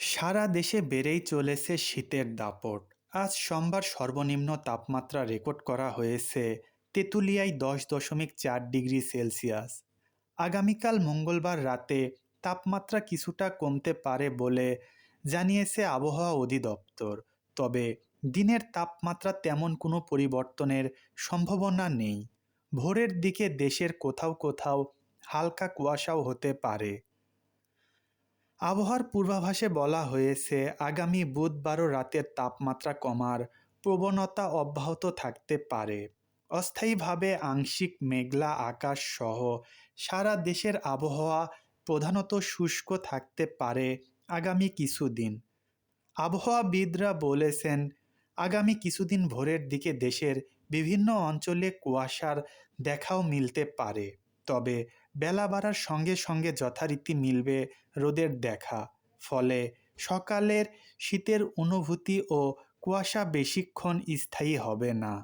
সারা দেশে বেড়েই চলেছে শীতের দাপট। আজ সোমবার সর্বনিম্ন তাপমাত্রা রেকর্ড করা হয়েছে তেঁতুলিয়ায় দশ দশমিক চার ডিগ্রি সেলসিয়াস। আগামীকাল মঙ্গলবার রাতে তাপমাত্রা কিছুটা কমতে পারে বলে জানিয়েছে আবহাওয়া অধিদপ্তর, তবে দিনের তাপমাত্রা তেমন কোনো পরিবর্তনের সম্ভাবনা নেই। ভোরের দিকে দেশের কোথাও কোথাও হালকা কুয়াশাও হতে পারে। আবহাওয়ার পূর্বাভাসে বলা হয়েছে, আগামী বুধবারও রাতের তাপমাত্রা কমার প্রবণতা অব্যাহত থাকতে পারে। অস্থায়ীভাবে আংশিক মেঘলা আকাশ সহ সারা দেশের আবহাওয়া প্রধানত শুষ্ক থাকতে পারে আগামী কিছুদিন। আবহাওয়াবিদরা বলেছেন, আগামী কিছুদিন ভোরের দিকে দেশের বিভিন্ন অঞ্চলে কুয়াশার দেখাও মিলতে পারে। তবে বেলা বাড়ার সঙ্গে সঙ্গে যথারীতি মিলবে রোদের দেখা। ফলে সকালের শীতের অনুভূতি ও কুয়াশা বেশিক্ষণ স্থায়ী হবে না।